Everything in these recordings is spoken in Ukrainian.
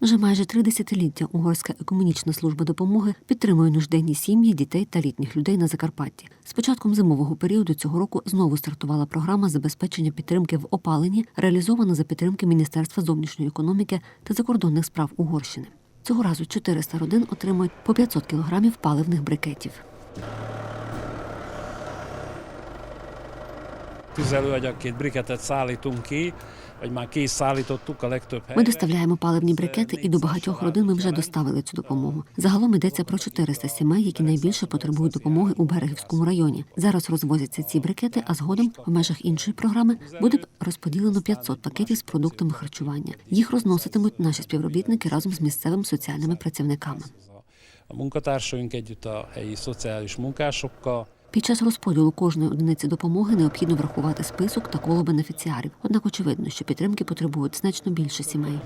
Вже майже три десятиліття Угорська екомунічна служба допомоги підтримує нужденні сім'ї, дітей та літніх людей на Закарпатті. З початком зимового періоду цього року знову стартувала програма забезпечення підтримки в опаленні, реалізована за підтримки Міністерства зовнішньої економіки та закордонних справ Угорщини. Цього разу 400 родин отримують по 500 кілограмів паливних брикетів. Tüzelőanyagként briketet szállítunk ki, vagy már ki szállítottuk a legtöbb Ми доставляємо паливні брикети, і до багатьох родин ми вже доставили цю допомогу. Загалом йдеться про 400 сімей, які найбільше потребують допомоги у Берегівському районі. Зараз розвозяться ці брикети, а згодом в межах іншої програми буде розподілено 500 пакетів з продуктами харчування. Їх розноситимуть наші співробітники разом з місцевими соціальними працівниками. A munkatársaink együtt a helyi szociális munkásokkal. Під час розподілу кожної одиниці допомоги необхідно врахувати список та коло бенефіціарів. Однак очевидно, що підтримки потребують значно більше сімей.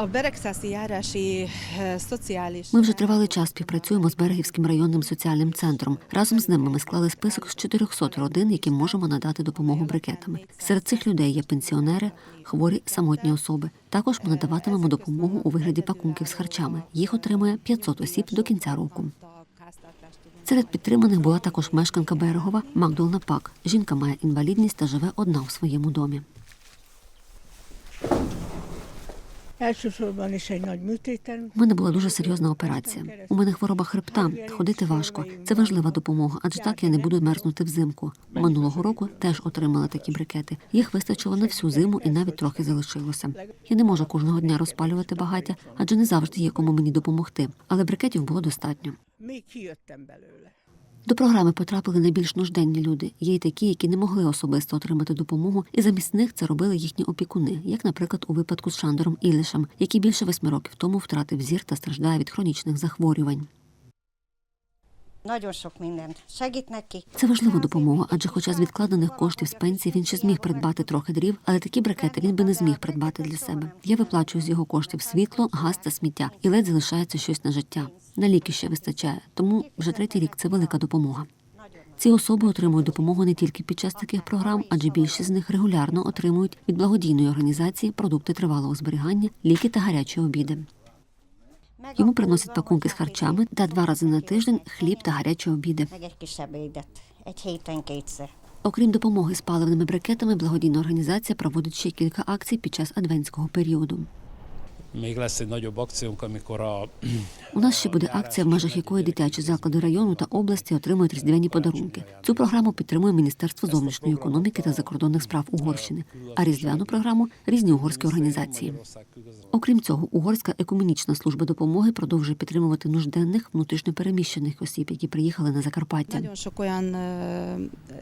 Ми вже тривалий час співпрацюємо з Берегівським районним соціальним центром. Разом з ними ми склали список з 400 родин, яким можемо надати допомогу брикетами. Серед цих людей є пенсіонери, хворі самотні особи. Також ми надаватимемо допомогу у вигляді пакунків з харчами. Їх отримує 500 осіб до кінця року. Серед підтриманих була також мешканка Берегова Магдолна Пак. Жінка має інвалідність та живе одна у своєму домі. У мене була дуже серйозна операція. У мене хвороба хребта, ходити важко. Це важлива допомога, адже так я не буду мерзнути взимку. Минулого року теж отримала такі брикети. Їх вистачило на всю зиму і навіть трохи залишилося. Я не можу кожного дня розпалювати багаття, адже не завжди є кому мені допомогти. Але брикетів було достатньо. До програми потрапили найбільш нужденні люди. Є й такі, які не могли особисто отримати допомогу, і замість них це робили їхні опікуни, як, наприклад, у випадку з Шандором Іллішем, який більше восьми років тому втратив зір та страждає від хронічних захворювань. Це важлива допомога, адже хоча з відкладених коштів з пенсії він ще зміг придбати трохи дрів, але такі брикети він би не зміг придбати для себе. Я виплачую з його коштів світло, газ та сміття, і ледь залишається щось на життя. На ліки ще вистачає, тому вже третій рік це велика допомога. Ці особи отримують допомогу не тільки під час таких програм, адже більшість з них регулярно отримують від благодійної організації продукти тривалого зберігання, ліки та гарячі обіди. Йому приносять пакунки з харчами та два рази на тиждень хліб та гарячі обіди. Окрім допомоги з паливними брикетами, благодійна організація проводить ще кілька акцій під час адвентського періоду. У нас ще буде акція, в межах якої дитячі заклади району та області отримують різдвяні подарунки. Цю програму підтримує Міністерство зовнішньої економіки та закордонних справ Угорщини, а різдвяну програму різні угорські організації. Окрім цього, Угорська екомунічна служба допомоги продовжує підтримувати нужденних внутрішньопереміщених осіб, які приїхали на Закарпаття.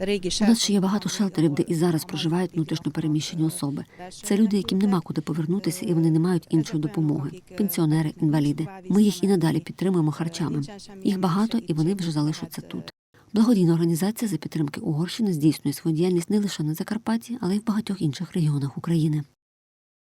Régi У нас ще є багато шелтерів, де і зараз проживають внутрішньопереміщені особи. Це люди, яким нема куди повернутися, і вони не мають іншої допомоги. Пенсіонери, інваліди. Ми їх і надалі підтримуємо харчами. Їх багато, і вони вже залишаться тут. Благодійна організація за підтримки Угорщини здійснює свою діяльність не лише на Закарпатті, але й в багатьох інших регіонах України.